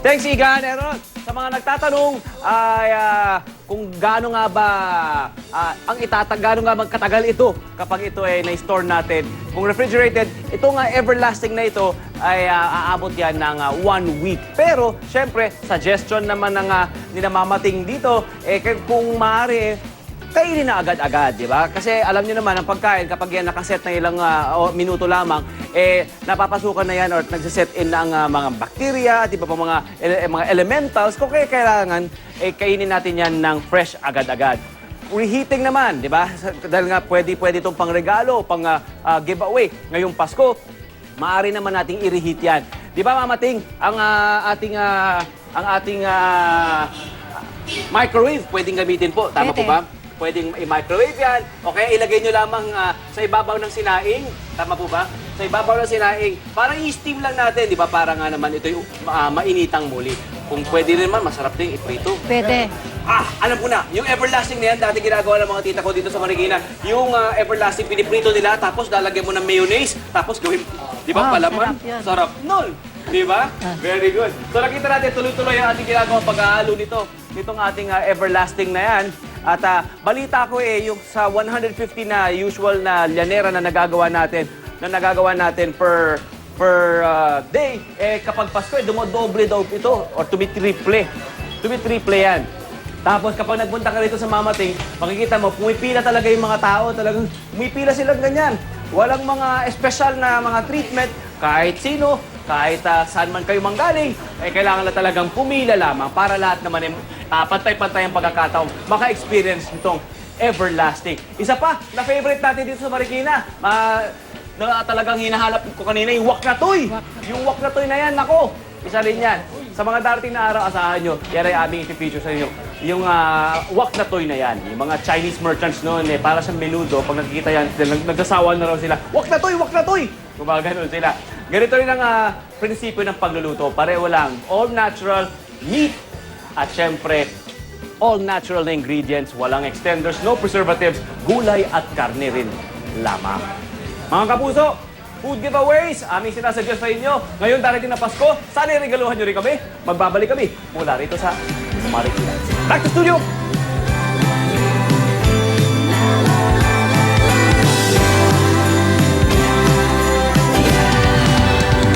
Thanks, Igan. Aaron, sa mga nagtatanong ay ah, kung gaano nga ba ah, ang itatag, gaano nga magkatagal ito kapag ito ay na-store natin. Kung refrigerated, ito nga everlasting na ito ay ah, aabot yan ng ah, one week. Pero, syempre, suggestion naman ng uh, ninamamating dito, eh, kung maaari, kainin na agad-agad, di ba? Kasi alam niyo naman, ang pagkain, kapag yan nakaset na ilang o, minuto lamang, eh, napapasukan na yan or nagsiset in na ang ah, mga bacteria, di ba pa mga, ele- mga elementals, kung kaya kailangan, eh, kainin natin yan ng fresh agad-agad. Reheating naman, di ba? Dahil nga pwede, pwede itong pang regalo, pang ah, ah, giveaway. Ngayong Pasko, maaari naman nating i-reheat yan. Di ba, Mamating, ang ah, ating, ah, ang ating ah, microwave, pwedeng gamitin po. Tama po Pwede. ba? Pwedeng i-microwave yan. O kaya ilagay nyo lamang ah, sa ibabaw ng sinaing. Tama po ba? Sa ibabaw ng sinaing. Parang i-steam lang natin, di ba? Para nga naman ito'y ah, mainitang muli. Kung pwede rin naman, masarap din iprito. Pwede. Ah, alam ko na. Yung everlasting na yan, dati ginagawa ng mga tita ko dito sa Marikina. Yung ah, everlasting, piniprito nila, tapos lalagyan mo ng mayonnaise, tapos gawin, di ba, Wow, palaman? sarap yun. Sarap nun. Di ba? Very good. So nakita natin, tuloy-tuloy ang ating ginagawa pag-aalo nito. Itong ating ah, everlasting na yan. At ah, balita ko eh, yung sa 150 na usual na llanera na nagagawa natin, na nagagawa natin per per ah, day, eh kapag Pasko, eh, dumodoble daw ito or tumitriple. Tumitriple yan. Tapos kapag nagpunta ka rito sa Mamating, makikita mo, pumipila talaga yung mga tao. Talagang pumipila silang ganyan. Walang mga espesyal na mga treatment. Kahit sino, kahit ah, saan man kayo manggaling, eh kailangan na talagang pumila lamang para lahat naman eh, ah, pantay-pantay ang pagkakataong maka-experience nitong everlasting. Isa pa, na favorite natin dito sa Marikina, ma na talagang hinahanap ko kanina yung wak na toy. Yung wak na toy na yan, nako. Isa rin yan. Sa mga darating na araw, asahan nyo, yan ay aming ipipicture sa inyo. Yung ah, wak na toy na yan. Yung mga Chinese merchants noon, eh, para sa menudo, pag nakikita yan, nag- nagsasawa na raw sila, wak na toy, wak na toy! Gumagano'n sila. Ganito rin ang ah, prinsipyo ng pagluluto. Pareho lang. All natural meat at syempre, all natural na ingredients, walang extenders, no preservatives, gulay at karne rin lamang. Mga kapuso, food giveaways, aming sinasuggest sa inyo. Ngayon, darating na Pasko, sana regaluhan nyo rin kami. Magbabalik kami mula rito sa Marikina. Back to studio!